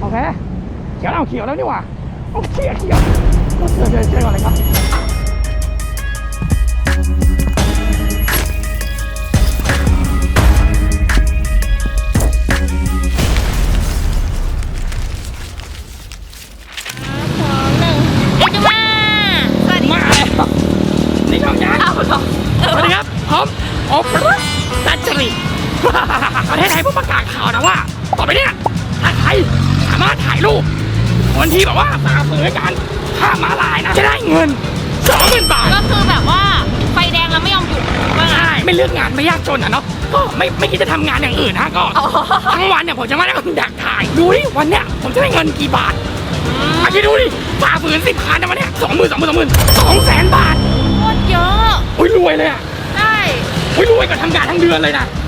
โอเคเขียวแล้วเขียวแล้วนี่หว่าโอ้เขียวเขียวเจอเจอเจอก่อนเลยครับสองหนึ่งเอ็กซ์มาสวัสดีมาเลยครับนี่ช่องยางเอาเหรอสวัสดีครับผมโอปราดัชรีประเทศไทยผู้ประกาศข่าวนะว่า ต่อไปเนี่ยถ้าใครสามารถถ่ายรูปคนที่แบบว่าฝ่าฝืนการข้ามม้าลายนะ จะได้เงินสองหมื่นบาท ก็คือแบบว่าไฟแดงแล้วไม่ยอมหยุดว่าไงใช่ ไม่เลือกงานไม่ยากจนอะเนาะก็ไม่ไม่คิดจะทำงานอย่างอื่นนะก็อ๋อ ทั้งวันเนี่ยผมจะมานั่งดักถ่ายดูดิวันเนี้ยผมจะได้เงินกี่บาทอืมอาคิดดูดิฝ่าฝืนสิบคันนะวันเนี้ยสองหมื่นสองหมื่นสองหมื่นสองแสนบาทโคตรเยอะ อุ้ยรวยเลยอะใช่ อุ้ยรวยกว่าทำงานทั้งเดือนเลยนะก็จริง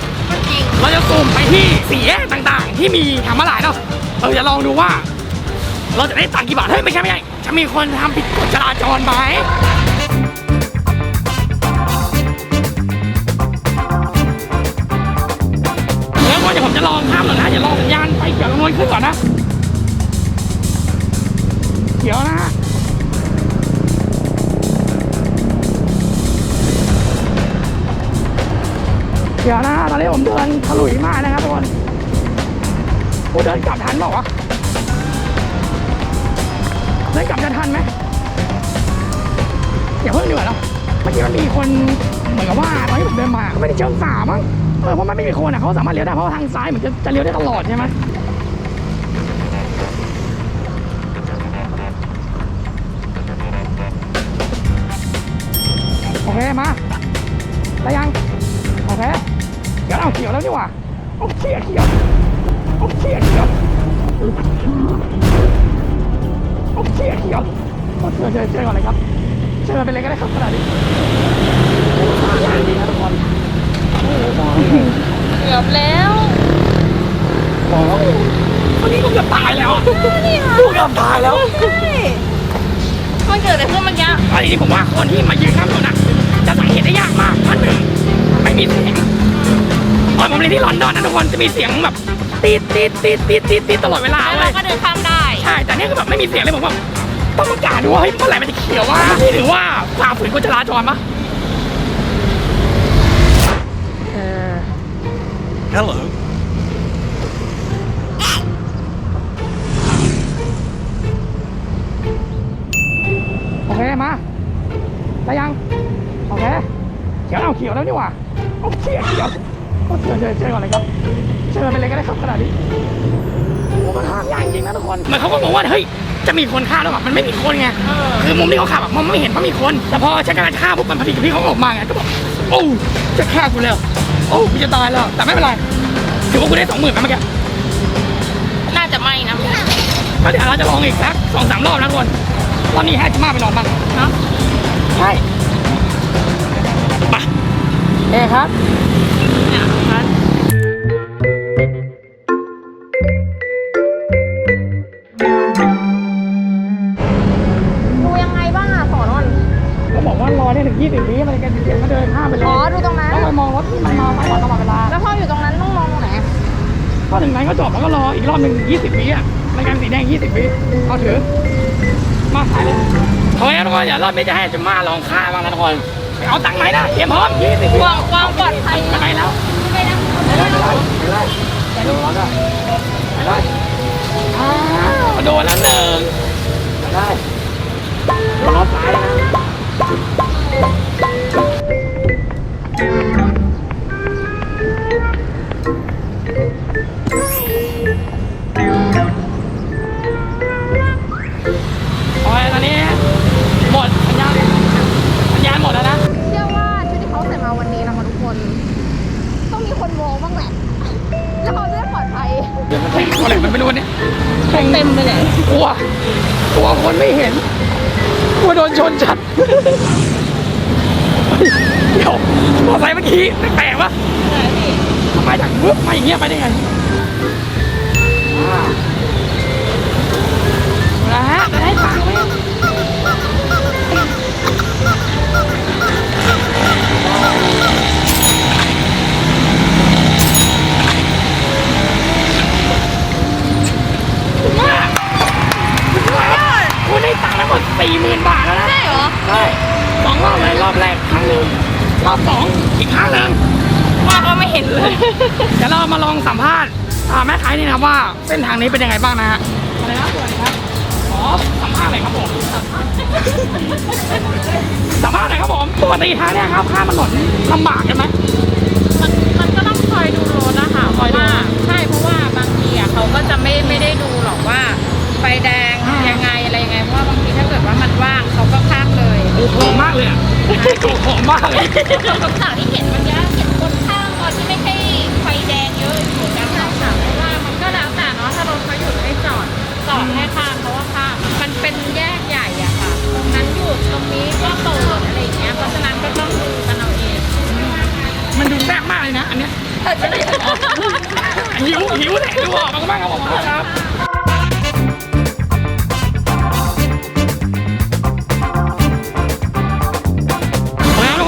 เราจะซูมไปที่สี่แยกต่างๆ ที่มีทำมาหลายเนาะเราจะลองดูว่า เราจะได้ตังค์กี่บาทเฮ้ยไม่ใช่ไม่ใช่จะมีคนทำผิดกฎจราจรไหมแล้วก็เดี๋ยวผมจะลองข้ามหน่อยนะเดี๋ยวลองสัญญาณไฟเขียวตรงนู้นขึ้นก่อนนะเขียวนะ เดี๋ยวนะตอนนี้ผมเดินถลุยมากนะครับทุกคนกูเดินกลับทันเปล่าวะเดินกลับจะทันไหมอย่าเพิ่งดีกว่าเนาะเมื่อกี้มันมีคนเหมือนกับว่าตอนที่ผมเดินมาเขาไม่ได้เชิงฝ่ามั้งเออเพราะมันไม่มีคนอะเขาสามารถเลี้ยวได้เพราะว่าทางซ้ายเหมือนจะจะเลี้ยวได้ตลอดใช่ไหมโอเคมาได้ยัง โอเคเขียวแล้วเขียวแล้วนี่หว่าโอเคเขียวโอเคเขียวโอเคเขียวโอเคเจอเจอก่อนเลยครับเจอไปเลยก็ได้ครับขนาดนี้อย่างดีนะทุกคนโอ้โหมองเกือบแล้วมองวันนี้กูเกือบตายแล้วกูเกือบตายแล้วมันเกิดอะไรขึ้นเมื่อกี้อันนี้ผมว่าคนที่มายืนข้ามถนนนะจะสังเกตได้ยากมากท่านหนึ่ง ไม่มีเสียงตอนผมเรียนที่ลอนดอนนะทุกคนจะมีเสียงแบบตีดตีดตีดตีดตีดตีดตลอดเวลาแล้วเลเรายก็เดินข้ามได้ใช่แต่เนี่ยคือแบบไม่มีเสียงเลยผมว่าต้องประกาศดูว่าเฮ้ยเมื่อไหร่มันจะเขียวว่านี่ถือว่าฝ่าฝืนกฎจราจรปะเออ Hello. โอเคมาได้ยังโอเคเขียวแล้วเขียวแล้วนี่หว่าโอเคเขียวก็เจอเจอเจอก่อนเลยครับเจอไปเลยก็ได้ครับขนาดนี้โอ้มันข้ามยากจริงนะทุกคนเหมือนเขาก็บอกว่าเฮ้ยจะมีคนข้ามแล้วแบบมันไม่มีคนไงเออคือมุมที่เขาขับอะมองไม่เห็นว่ามีคน แต่พอฉันกำลังฆ่าปุ๊บมันพอดีกับพี่เขาออกมาไงก็บอกโอ้จะฆ่ากูแล้ว โอ้กูจะตายแล้วแต่ไม่เป็นไรถือว่ากูได้สองหมื่นเมื่อกี้น่าจะไม่นะก็เดี๋ยวเราจะลองอีกสักสองสามรอบนะทุกคนรอบนี้ให้จิมาไปนอนบ้างเนาะใช่ไป เอ้ครับเนี่ยพัดดูยังไงบ้างอะสอนอนเขาบอกว่ารอได้ถึง20วิมันกันเดี๋ยวก็เดินข้ามไปเลยอ๋อดูตรงนั้นต้องไปมองรถที่มันมาซ้ายขวาตลอดเวลาแล้วพออยู่ตรงนั้นต้องมองตรงไหนอะพอถึงนั้นก็จบแล้วก็รออีกรอบหนึ่ง20วิอะรายการสีแดง 20วิเอาถือมาถ่ายเลยเอาไว้นะทุกคนเดี๋ยวรอบนี้จะให้จิมาลองฆ่าบ้างนะทุกคนไป เอาตังค์ไหนนะเตรียมพร้อม20วิวางวางปลอดภัยไปแล้วไปนะไปเลยไปเลยไปเลยไปดูรถอะไปแลยอ้าวโดนแล้วหนึ่งไปได้รถซ้ายนะ งเต็มไปเลยกลัวกลัวคนไม่เห็นกลัวโดนชนจัดเดี๋ยวมอไซค์เมื่อกี้แปลกๆวะทำไมจากเมื่อมาอย่างเงี้ยไปได้ไงอ่าเอะฮะได้ตังค์ สี่หมื่นบาทแล้วนะ ใช่เหรอใช่สองรอบเลยรอบแรกครั้งหนึ่งรอบสองอีกครั้งหนึ่งว่าก็ไม่เห็นเลยเดี๋ยวเรามาลองสัมภาษณ์อ่าแม่ค้านี่นะครับว่าเส้นทางนี้เป็นยังไงบ้างนะฮะอะไรนะสวัสดีครับขอสัมภาษณ์หน่อยครับผมสัมภาษณ์หน่อยครับผมปกติทางเนี้ยครับข้ามถนนลำบากกันไหมมันมันก็ต้องคอยดูรถนะคะเพคอยราะดูว่าใช่เพราะว่าบางทีอะเขาก็จะไม่ไม่ได้ดูหรอกว่า ไฟแดงอ่ายัยังไงอะไรยังไงเพราะว่าบางทีถ้าเกิดว่ามันว่างเขาก็ข้ามเลยโอ้โหมากเลยอะโอ้โหมากเลยคำสั่งที่เห็นวันนี้เห็นคนข้ามตอนที่ไม่ใช่ไฟแดงเยอะอยู่กันค่ะเพราะว่ามันก็แล้วแต่เนาะถ้ารถเขาหยุดให้จอดจอดให้ข้ามเพราะว่าข้ามมันเป็นแยกใหญ่อะค่ะตรงนั้นหยุดตรงนี้ก็เปิดอะไรอย่างเงี้ยเพราะฉะนั้นก็ต้องดูกันเอาเองมันดูแซ่บมากเลยนะอันเนี้ยหิวหิวแหละดูออกมากๆครับผมครับ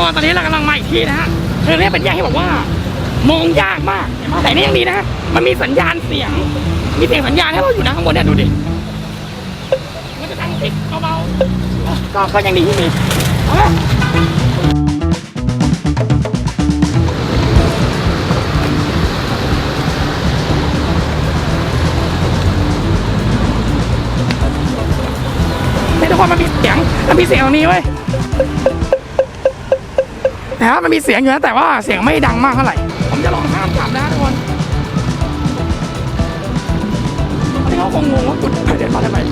แล้วทุกคนตอนนี้เรากำลังมาอีกที่นะฮะคือเนี่ยเป็นแยกที่บอกว่ามองยากมาก แต่นี่ยังดีนะมันมีสัญญาณเสียง มีเสียงสัญญาณให้เราอยู่นะข้างบนเนี่ยดูดิมันจะดังติดเบาๆก็ก็ยังดีที่มีทุกคนมันมีเสียงมันมีเสียงตรงนี้เว้ย นะครับมันมีเสียงอยู่นะแต่ว่าเสียงไม่ดังมากเท่าไหร่ ผมจะลองข้ามกลับนะทุกคนอันนี้เขาคงงงว่ากุดเดี๋ยวมาทำไมท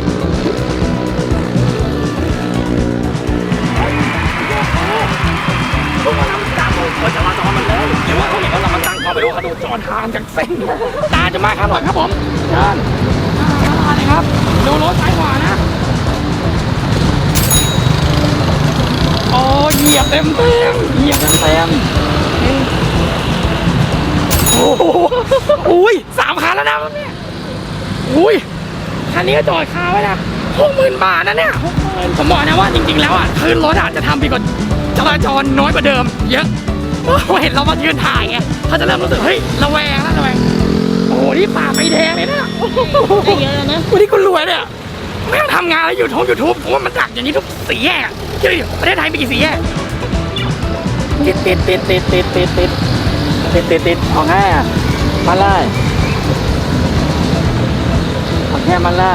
ุกคนทำตามผมจะมาจอมันเลยเดี๋ยวว่าเขาเห็นว่าเรามาตั้งเขาไปดูเขาดูจอทางจากเส้นตาจะมาครับหน่อยครับผมเชิญมาเลยครับดูรถซ้ายขวานะ โอ้เหยียบเต็มเต็มเหยียบเต็มเต็มโอ้โหอุ้ยสามคันแล้วนะเนี่ยอุ้ยคันนี้ก็จอดคาไว้นะหกหมื่นบาทนะเนี่ยหกหมื่นผมบอกนะว่าจริง ๆ แล้วอะคืนรถอาจจะทำผิดกฎจราจรน้อยกว่าเดิม เยอะเพราเห็นเรามายืนถ่ายไงเขาจะเริ่มรู้สึกเฮ้ยระแวงแล้วระแวงโอ้โหนี่ฝ่าไฟแดงเลยนะเยอะนะวันนี้คุณรวยเนี่ย ไม่ต้องทำงานแล้วยูทูบยูทูบผมว่ามันดักอย่างนี้ทุกสี่แยกเชื่อดิประเทศไทยมีกี่สี่แยกติดติดติดติดติดติดติดติดติดติดเอาแค่มาไล่เอาแค่มาไล่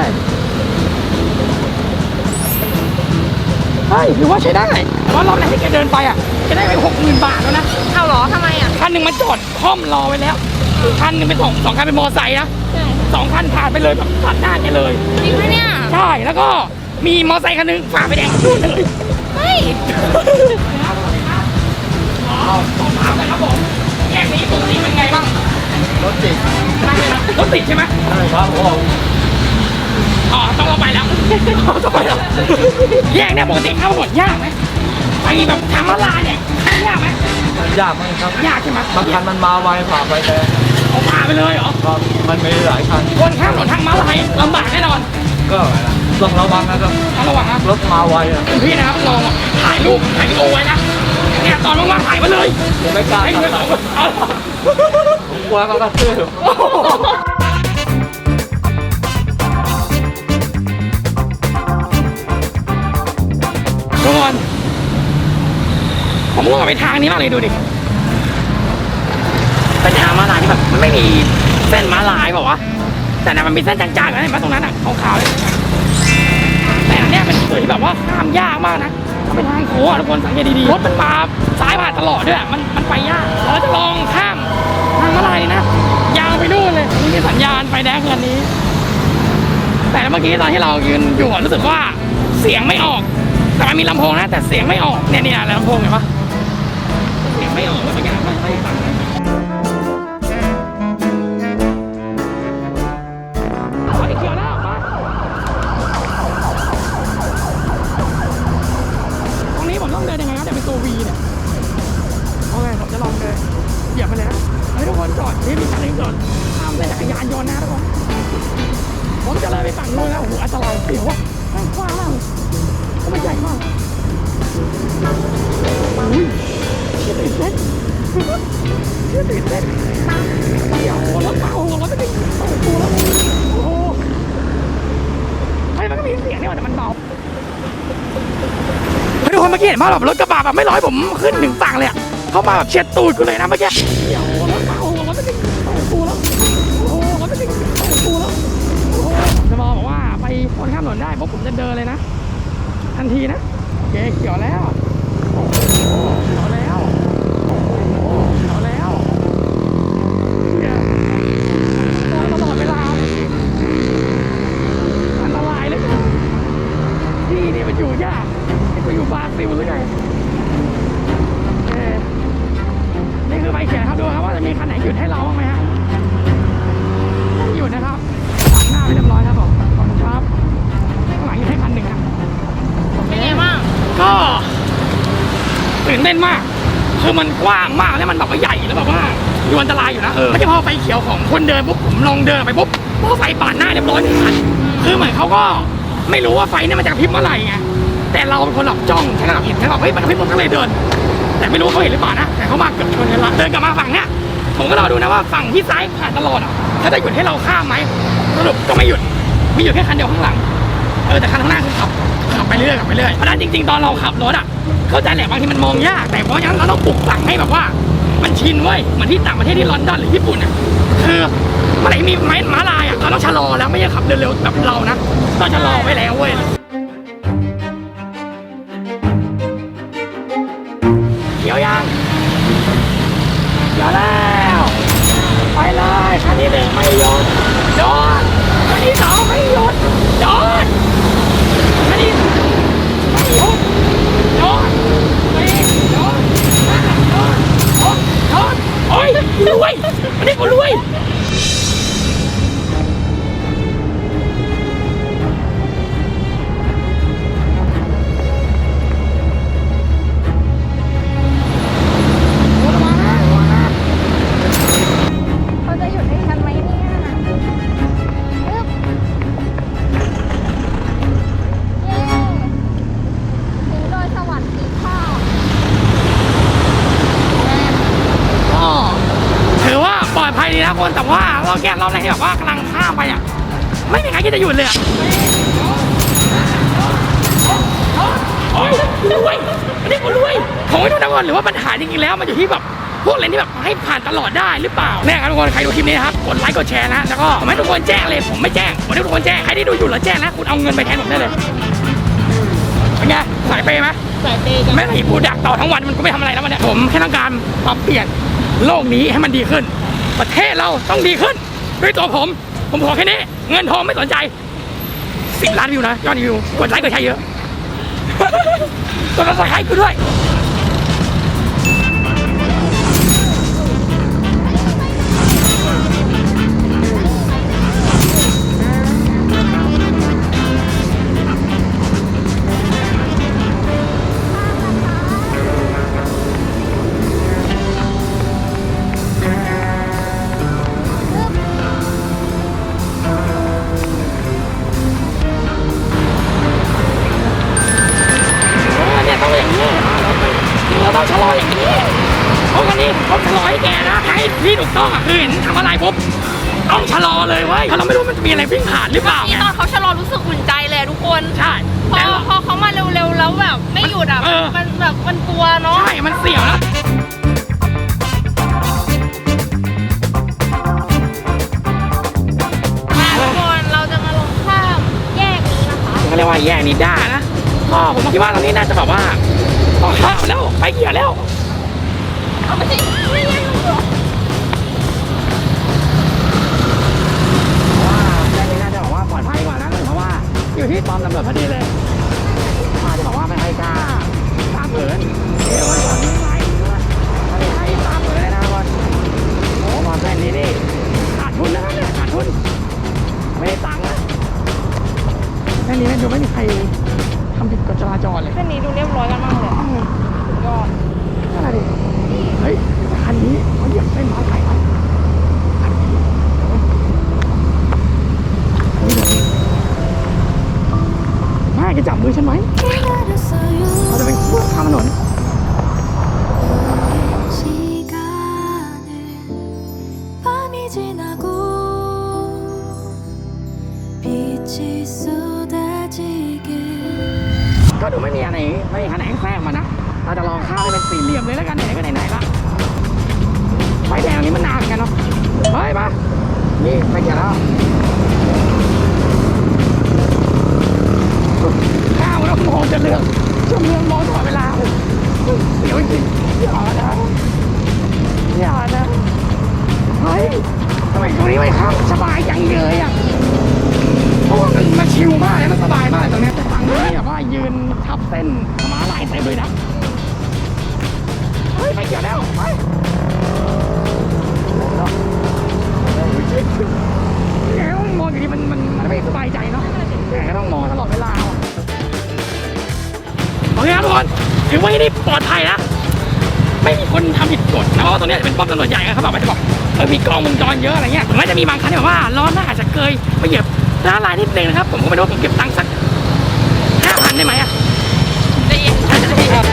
เฮ้ยถือว่าใช้ได้เพราะรอบแรกที่แกเดินไปอะแกได้ไปหกหมื่นบาทแล้วนะเอาเหรอทำไมอะคันหนึ่งมันจอดค่อมรอไว้แล้วคันหนึ่งเป็นสองสองคันเป็นมอไซค์นะสองคันผ่านไปเลยแบบตัดหน้าแกเลย จริงไหมเนี่ย ใช่ แล้วก็มีมอไซค์คันหนึงฝ่าไฟแดงนู่นเลยเฮ้ยอ๋อสอบถามหน่อยครับผมแยกนี้ปกติเป็นไงบ้างรถติดรถติดใช่ไหมใช่ครับผมอ๋อต้องลงไปแล้วต้องไปแล้วแยกเนี่ยปกติเข้าถนนยากไหมไปแบบทางมาลายเนี่ยยากไหมมันยากมากครับยากใช่ไหมบางคันมันมาไวผ่าไปแต่เอาผ่าไปเลยเหรอก็มันมีหลายคัน คนข้ามถนนทางม้าลายลำบากแน่นอน ก็ต้องระวังนะครับต้องระวังนะรถมาไวอะพี่นะครับลองถ่ายรูปถ่ายวิดีโอไว้นะเนี่ยตอนว่างๆถ่ายมาเลยผมไม่กล้าให้ทำเงินสองคนเอาผมกลัวเขากระทืบทุกคนผมว่าไปทางนี้มากเลยดูดิเป็นทางม้าลายที่แบบมันไม่มีเส้นม้าลายบอกว่าวะ แต่นะมันมีเส้นจางๆนะเห็นไหมตรงนั้นอะขาวๆเลยแต่อันเนี้ยเป็นจุดที่แบบว่าข้ามยากมากนะมันเป็นทางโค้งทุกคนสังเกตดีๆรถมันมาซ้ายผ่านตลอดด้วยมันมันไปยากเราจะลองข้ามทางม้าลายนี่นะยาวไปนู่นเลยนี่มีสัญญาณไฟแดงคืออันนี้ แต่เมื่อกี้ตอนที่เรายืนอยู่รู้สึกว่าเสียงไม่ออกแต่มันมีลำโพงนะแต่เสียงไม่ออกเนี่ยเนี่ยลำโพงเห็นปะ แล้วโอ้โหไอ้ยมันเสียงนี่หว่าแต่มันเบามื่อกี้เห็นว่าแบบรถกระบะแบบไม่ร้อยผมขึ้นถึงฝั่งเลยอะเขามาแบบเฉียดตูดกูเลยนะเมื่อกี้เดี๋ยวรถมาโอ้โหรถไม่ถึงตูแล้วโอ้โหรถไม่ถึงตูแล้วโอ้โหจะบอบอกว่าไปคนข้ามถนนได้เพราะผมจะเดินเลยนะทันทีนะโอเคเขียวแล้วโอ้โหเขียวแล้วโอ้โหเขียวแล้วเชี่ยโดนตลอดเวลาเลยอันตรายเลยที่นี่มันอยู่ยากนี่ กูอยู่บราซิลหรือไงโอเคนี่คือใบเขียนครับดูครับว่าจะมีคันไหนหยุดให้เราบ้างไหมฮะไม่หยุดนะครับตัดหน้าไปเรียบร้อยครับผมขอบคุณครับข้างหลังอยู่ให้คันหนึ่งครับเป็นไงบ้างก็ตื่นเต้นมาก คือมันกว้างมากแล้วมันแบบว่าใหญ่แล้วแบบว่าดูอันตรายอยู่นะเออไม่ใช่พอไฟเขียวของคนเดินปุ๊บผมลองเดินไปปุ๊บพอไฟปาดหน้าเรียบร้อยหนึ่งคันคือเหมือนเขาก็ไม่รู้ว่าไฟเนี่ยมันจะกระพริบเมื่อไหร่ไง แต่เราเป็นคนหลับจ้องฉันก็แบบเห็นฉันแบบเฮ้ยมันกระพริบผมก็เลยเดิน แต่ไม่รู้เขาเห็นหรือเปล่านะแต่เขามาเกือบชนกันละเดินกลับมาฝั่งเนี้ยผมก็รอดูนะว่าฝั่งที่ซ้ายผ่านตลอดอะเขาจะหยุดให้เราข้ามไหมสรุปก็ไม่หยุดมีอยู่แค่คันเดียวข้างหลังเออแต่คันข้างหน้าคือขับขับไปเรื่อยขับไปเรื่อยเพราะนั้นจริง ๆ ตอนเราขับรถอะเข้าใจแหละบางทีมันมองยาก แต่เพราะฉะนั้นเราต้องปลุกฝังให้แบบว่า มันชินเว้ยเหมือนที่ต่างประเทศที่ลอนดอนหรือญี่ปุ่นอะคือเมื่อไหร่มีไม้ม้าลายอะเราต้องชะลอแล้วไม่ใช่ขับเร็วๆแบบเรานะเราชะลอไว้แล้วเว้ย ไม่หยุดโดคันที่สองไม่หยุดจอดคันที่ไม่หยุดจอดไปจอดนมาโดนโดนโดโอ้ยรวยอันนี้กูรวย ครคิดจะหยุดเลยอะโอ้ยกูรวยอันนี้กูรวยผมไม่รู้นะก่อนหรือว่าปัญหาจริงๆแล้วมันอยู่ที่แบบพวกเลนที่แบบให้ผ่านตลอดได้หรือเปล่าเนี่ยครับทุกคนใครดูคลิปนี้นะครับกดไลค์กดแชร์นะแล้วก็ผมให้ทุกคนแจ้งเลยผมไม่แจ้งผมให้ทุกคนแจ้งใครที่ดูอยู่แล้วแจ้งนะคุณเอาเงินไปแทนผมได้เลยเป็นไงสายเปย์ไหมสายเตยกันไม่ให้ผู้ดักต่อทั้งวันมันก็ไม่ทำอะไรแล้วมันเนี่ยผมแค่ต้องการปรับเปลี่ยนโลกนี้ให้มันดีขึ้น ประเทศเราต้องดีขึ้นด้วยตัวผม ผมขอแค่นี้ เงินทองไม่สนใจสิบล้านวิวนะ ยอดวิว กดไลค์กดแชร์เยอะกดติดตามกูด้วย เขาชะลอรู้สึกอุ่นใจเลยทุกคนใช่พอแต่เราพอเขามาเร็วๆแล้วแบบไม่หยุดอะเออ มันแบบมันกลัวเนาะใช่ มันเสี่ยวนะมาทุกคนเราจะมาลงข้ามแยกนี้นะคะก็เรียกว่าแยกนิด้านะก็ผมคิดว่าตรงนี้น่าจะแบบว่าต้องข้ามแล้วไปเกี่ยวแล้ว เอาไปสิว่า อยู่ที่ป้อมตำรวจพอดีเลยมาจะบอกว่าไม่ให้กล้าตามเผินเดี๋ยว ก็ดูไม่มีอะไรไม่มีขนงแทรกมานะ เราจะลองข้ามให้เป็นสี่เหลี่ยมเลยแล้วกันไหนก็ไหนๆละไฟแดงนี้มันนานเหนกันเนาะเฮ้ยมา นี่ไปเกี่ยวแล้วข้าวแล้วมองจะเลือกจะเลือกมองตลอดเวลาเสียวจริงอย่านะอย่านะ เฮ้ยทำไมตรงนี้ไม่ครับสบายจังเลยอะ เพราะว่ามันมันชิลมากเลยมันสบายมากเลยตรงเนี้ยแต่ฝั่งนี้แบบว่ายืนทับเส้นม้าลายเต็มเลยนะเฮ้ยไปเกี่ยวแล้วไปแกต้องมองอยู่ดีมันมันมันไม่สบายใจเนาะแกก็ต้องมองตลอดเวลาโอเคครับทุกคนถือว่าที่นี่ปลอดภัยนะไม่มีคนทำผิดกฎนะเพราะว่าตรงเนี้ยเป็นป้อมตำรวจใหญ่นะครับแบบมันจะบอกเออมีกล้องวงจรเยอะอะไรเงี้ยถึงแม้จะมีบางคันที่แบบว่าล้อหน้าอาจจะเกยไปเหยียบ น้าลายนิดนึงนะครับ ผมก็ไม่รู้ว่าผมเก็บตังค์สักห้าพันได้ไหมอะได้ยินครับ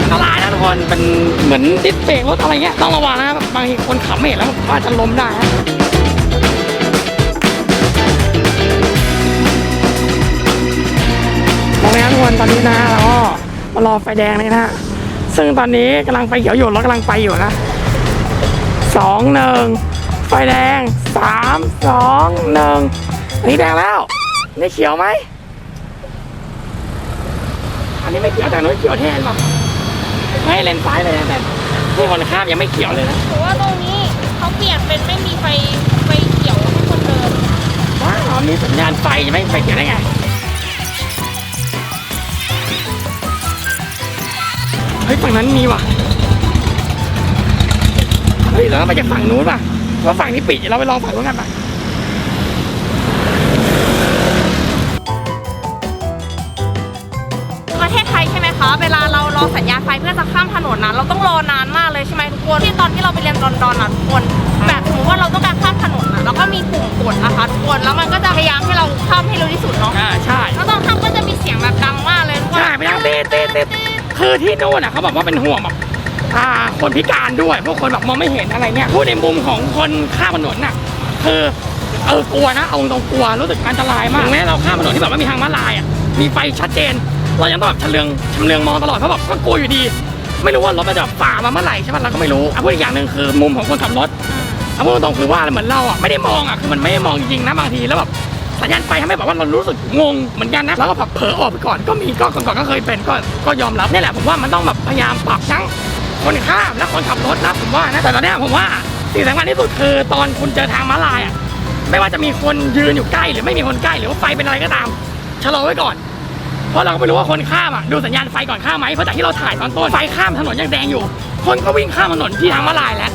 อันตรายนะทุกคนเป็นเหมือนดิสเบรกรถอะไรเงี้ยต้องระวังนะครับบางทีคนขับไม่เห็นแล้วก็อาจจะล้มได้นะโอเคครับทุกคนตอนนี้นะเราก็มารอไฟแดงเลยนะฮะ ซึ่งตอนนี้กำลังไฟเขียวอยู่รถกำลังไปอยู่นะสองหนึ่งไฟแดงสามสองหนึ่งอันนี้แดงแล้วนี่เขียวไหมอันนี้ไม่เขียวแต่นู้นเขียวแทนป่ะไม่เลนซ้ายเลยนะแต่ที่คนข้ามยังไม่เขียวเลยนะถือว่าตรงนี้เขาเปลี่ยนเป็นไม่มีไฟไฟเขียวให้คนเดินว้าวมีสัญญาณไฟไม่ไฟเขียวได้ไง ฮ้ยฝั่งนั้นมีว่ะเฮ้ยเราต้องไปจากฝั่งนู้นป่ะว่าฝั่งนี้ปิดเราไปลองฝั่งนู้นกันป่ะประเทศไทยใช่ไหมคะ เวลาเรารอสัญญาณไฟเพื่อจะข้ามถนนนะเราต้องรอนานมากเลยใช่ไหมทุกคน ที่ตอนที่เราไปเรียนลอนดอนอะทุกคน แบบสมมติว่าเราต้องการข้ามถนนอะเราก็มีปุ่มกดนะคะทุกคน แล้วมันก็จะพยายามให้เราข้ามให้เร็วที่สุดเนาะ อ่าใช่ แล้วตอนข้ามก็จะมีเสียงแบบดังมากเลยทุกคนใช่ไม่ต้องเตะเตะเตะ คือที่นู่นอะเขาบอกว่าเป็นห่วงแบบอ่าคนพิการด้วยพวกคนแบบมองไม่เห็นอะไรเงี้ยพูดในมุมของคนข้ามถนนน่ะคือเออกลัวนะเอาตรงกลัวรู้สึกอันตรายมากถึงแม้เราข้ามถนนที่แบบว่ามีทางม้าลายอะมีไฟชัดเจน เรายังต้องแบบชะเลืองชำเลืองมองตลอดเพราะแบบก็กลัวอยู่ดี ไม่รู้ว่ารถมันจะฝ่ามาเมื่อไหร่ใช่ไหมเราก็ไม่รู้อะพูดอีกอย่างหนึ่งคือมุมของคนขับรถอะพูดตรงคือว่าเหมือนเราอะไม่ได้มองอะคือมันไม่ได้มองจริงๆนะบางทีแล้วแบบ สัญญาณไฟทำให้แบบว่าเรารู้สึกงงเหมือนกันนะแล้วก็แบบเผลอออกไปก่อนก็มีก็ก่อนก็เคยเป็นก็ก็ยอมรับนี่แหละผมว่ามันต้องแบบพยายามปรับทั้งคนข้ามและคนขับรถนะผมว่านะแต่ตอนนี้ผมว่าสิ่งสำคัญที่สุดคือตอนคุณเจอทางม้าลายอะไม่ว่าจะมีคนยืนอยู่ใกล้หรือไม่มีคนใกล้หรือว่าไฟเป็นอะไรก็ตามชะลอไว้ก่อนเพราะเราก็ไม่รู้ว่าคนข้ามอะดูสัญญาณไฟก่อนข้ามไหมเพราะจากที่เราถ่ายตอนต้นไฟข้ามถนนยังแดงอยู่ คนก็วิ่งข้ามถนนที่ทางม้าลายแล้ว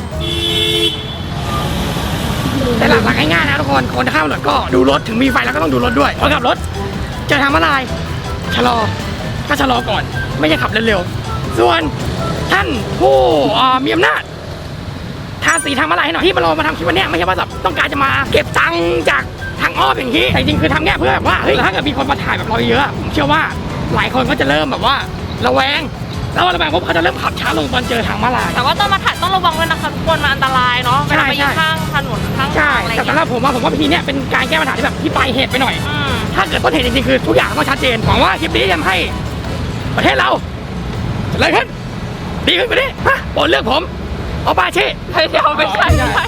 แต่หลักๆง่ายๆนะทุกคนคนข้ามถนนก็ดูรถถึงมีไฟแล้วก็ต้องดูรถด้วยพอขับรถจอทางม้าลายชะลอก็ชะลอก่อน ไม่ใช่ขับเร็วๆส่วนท่านผู้มีอำนาจทาสีทางม้าลายให้หน่อยที่มาเรามาทำคลิปวันเนี้ยไม่ใช่ว่าแบบต้องการจะมาเก็บตังค์จากทางอ้อมอย่างนี้แต่จริงคือทำแค่เพื่อแบบว่าเฮ้ยถ้าเกิดมีคนมาถ่ายแบบเราเยอะผมเชื่อว่าหลายคนก็จะเริ่มแบบว่าระแวง แล้วระแวงปุ๊บเขาจะเริ่มขับช้าลงตอนเจอทางม้าลาย แต่ว่าตอนมาถ่ายต้องระวังด้วยนะคะทุกคนมันอันตรายเนาะเวลาไปอยู่ใช่ ข้างถนนข้างใช่ ทางอะไรแต่เงี้สำหรัยบผมว่าผมว่าวิธีเนี้ยเป็นการแก้ปัญหาที่แบบที่ปลายเหตุไปหน่อย อืม ถ้าเกิดต้นเหตุจริงๆคือทุกอย่างต้องชัดเจนหวังว่าคลิปนี้จะทำให้ประเทศเราเจริญขึ้นดีขึ้นกว่านี้ฮะโปรดเลือกผมเอาปาเช่ เฮ้ยเดี๋ยวไม่ใช่ไม่ใช่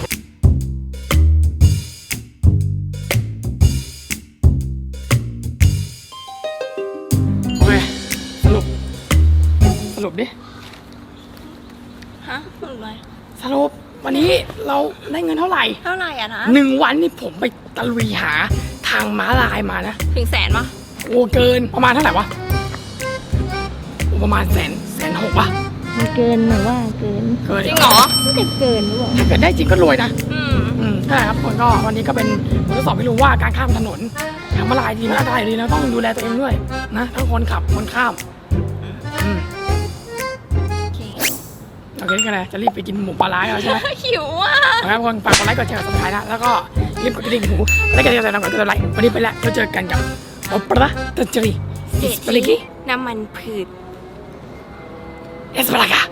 ปดิ ฮะสรุปอะไรสรุปวันนี้เราได้เงินเท่าไหร่เท่าไหร่อะนะหนึ่งวันนี่ผมไปตะลุยหาทางม้าลายมานะ ถึงแสนปะโอ้เกินประมาณเท่าไหร่วะโอ้ประมาณแสนแสนหกป่ะมันเกินหนูว่าเกินเกินจริงเหรอน่าจะเกินหรือเปล่าถ้าเกิดได้จริงก็รวยนะ อืมอืมใช่ครับคนก็วันนี้ก็เป็นบททดสอบให้รู้ว่าการข้ามถนนทางมาลายดีมันอันตรายอยู่ดีแล้วต้องดูแลตัวเองด้วยนะทั้งคนขับคนข้าม โอเคกันเลยจะรีบไปกินหมูปลาร้าแล้วใช่ไหมหิวอะนะครับคนฝากกดไลค์กดแชร์กดซับสไครต์นะแล้วก็รีบกดกระดิ่งหูและกดติดตามกดติดไลค์วันนี้ไปแล้วเราเจอกันกับโอปราตัจรีอิสปริกิน้ำมันพืชเอสปารา